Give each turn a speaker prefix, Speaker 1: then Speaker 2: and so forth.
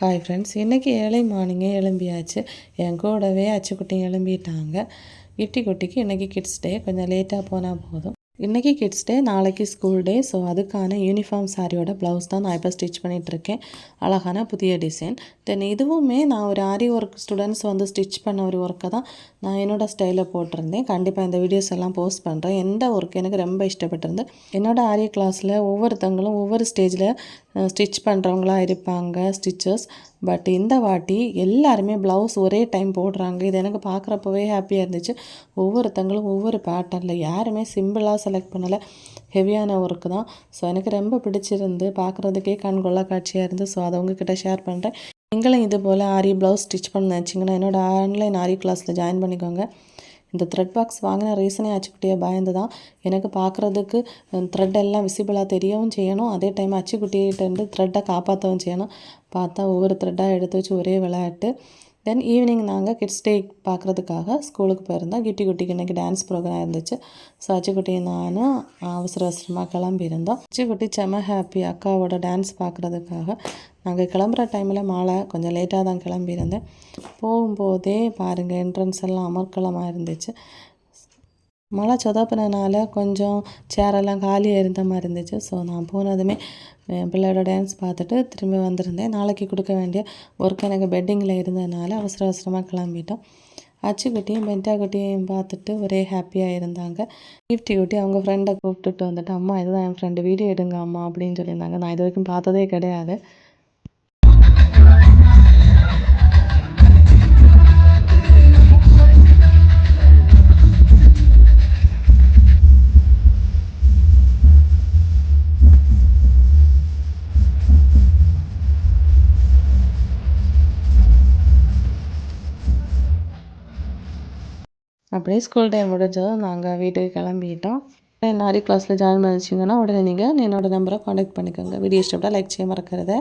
Speaker 1: Hi friends இன்றைக்கி ஏழை மார்னிங்கே எழும்பியாச்சு. என் கூடவே அச்சுக்குட்டியும் எழும்பிட்டாங்க. கிட்டி குட்டிக்கு இன்றைக்கி கிட்ஸ் டே கொஞ்சம் லேட்டாக போனால் போதும். இன்றைக்கி கிட்ஸ் டே நாளைக்கு ஸ்கூல் டே ஸோ அதுக்கான யூனிஃபார்ம் சாரியோட ப்ளவுஸ் தான் நான் இப்போ ஸ்டிச் பண்ணிகிட்ருக்கேன் அழகான புதிய டிசைன் தென் இதுவுமே நான் ஒரு ஆரி ஒர்க் ஸ்டூடெண்ட்ஸ் வந்து ஸ்டிச் பண்ண ஒரு ஒர்க்கை தான் நான் என்னோடய ஸ்டைலில் போட்டிருந்தேன். கண்டிப்பாக இந்த வீடியோஸ் எல்லாம் போஸ்ட் பண்ணுறேன் எந்த ஒர்க் எனக்கு ரொம்ப இஷ்டப்பட்டிருந்து என்னோடய ஆரிய கிளாஸில் ஒவ்வொருத்தவங்களும் ஒவ்வொரு ஸ்டேஜில் ஸ்டிச் பண்ணுறவங்களா இருப்பாங்க ஸ்டிச்சர்ஸ் பட் இந்த வாட்டி எல்லாருமே ப்ளவுஸ் ஒரே டைம் போடுறாங்க. இது எனக்கு பார்க்குறப்பவே ஹாப்பியாக இருந்துச்சு. ஒவ்வொருத்தங்களும் ஒவ்வொரு பேட்டர்னில் யாருமே சிம்பிளாக செலக்ட் பண்ணலை. ஹெவியான ஒர்க்கு தான். ஸோ எனக்கு ரொம்ப பிடிச்சிருந்து பார்க்குறதுக்கே கண்கொள்ளா காட்சியாக இருந்து. ஸோ அதை உங்ககிட்ட ஷேர் பண்ணுறேன் நீங்களும் இது போல் ஆரி ப்ளவுஸ் ஸ்டிச் பண்ண நினச்சிங்கன்னா என்னோடய ஆன்லைன் ஆரி கிளாஸில் ஜாயின் பண்ணிக்கோங்க. இந்த த்ரெட் பாக்ஸ் வாங்கின ரீசனே அச்சுக்குட்டியை பயந்து தான். எனக்கு பார்க்குறதுக்கு த்ரெட் எல்லாம் விசிபிளாக தெரியவும் செய்யணும். அதே டைம் அச்சுக்குட்டிகிட்டேருந்து த்ரெட்டை காப்பாற்றவும் செய்யணும். பார்த்தா ஒவ்வொரு த்ரெட்டாக எடுத்து வச்சு ஒரே விளையாட்டு. தென் ஈவினிங் நாங்கள் கிட்ஸ் டே பார்க்குறதுக்காக ஸ்கூலுக்கு போயிருந்தோம் கிட்டி குட்டிக்கு இன்றைக்கி டான்ஸ் ப்ரோக்ராம் இருந்துச்சு. ஸோ அச்சுக்குட்டி நானும் அவசர அவசரமாக கிளம்பியிருந்தோம் அச்சுக்குட்டி செம ஹாப்பி அக்காவோட டான்ஸ் பார்க்குறதுக்காக நாங்கள் கிளம்புற டைமில் மாலை கொஞ்சம் லேட்டாக தான் கிளம்பியிருந்தேன். போகும்போதே பாருங்கள் என்ட்ரன்ஸ் எல்லாம் அமர்க்கலமாக இருந்துச்சு. மழை சொதப்பினனால கொஞ்சம் சேரெல்லாம் காலியாக இருந்த மாதிரி இருந்துச்சு. ஸோ நான் போனதுமே என் பிள்ளையோட டான்ஸ் பார்த்துட்டு திரும்பி வந்திருந்தேன். நாளைக்கு கொடுக்க வேண்டிய ஒர்க் எனக்கு பெட்டிங்கில் இருந்ததுனால அவசர அவசரமாக கிளம்பிட்டோம். அச்சுக்குட்டியும் பென்டாக்குட்டியும் பார்த்துட்டு ஒரே ஹாப்பியாக இருந்தாங்க. கிஃப்டி குட்டி அவங்க ஃப்ரெண்டை கூப்பிட்டுட்டு வந்துட்டு அம்மா இதுதான் என் ஃப்ரெண்டு வீடியோ எடுங்க அம்மா அப்படின்னு சொல்லியிருந்தாங்க. நான் இது வரைக்கும் பார்த்ததே கிடையாது. அப்படியே ஸ்கூல் டைம் முடிஞ்சதும் நாங்கள் வீட்டுக்கு கிளம்பிட்டோம். என்ன கிளாஸில் ஜாயின் பண்ணிச்சிங்கன்னா உடனே நீங்கள் என்னோடய நம்பரை காண்டாக்ட் பண்ணிக்கோங்க. வீடியோ இஷ்டப்பட்டால் லைக் செய்ய மறக்கிறத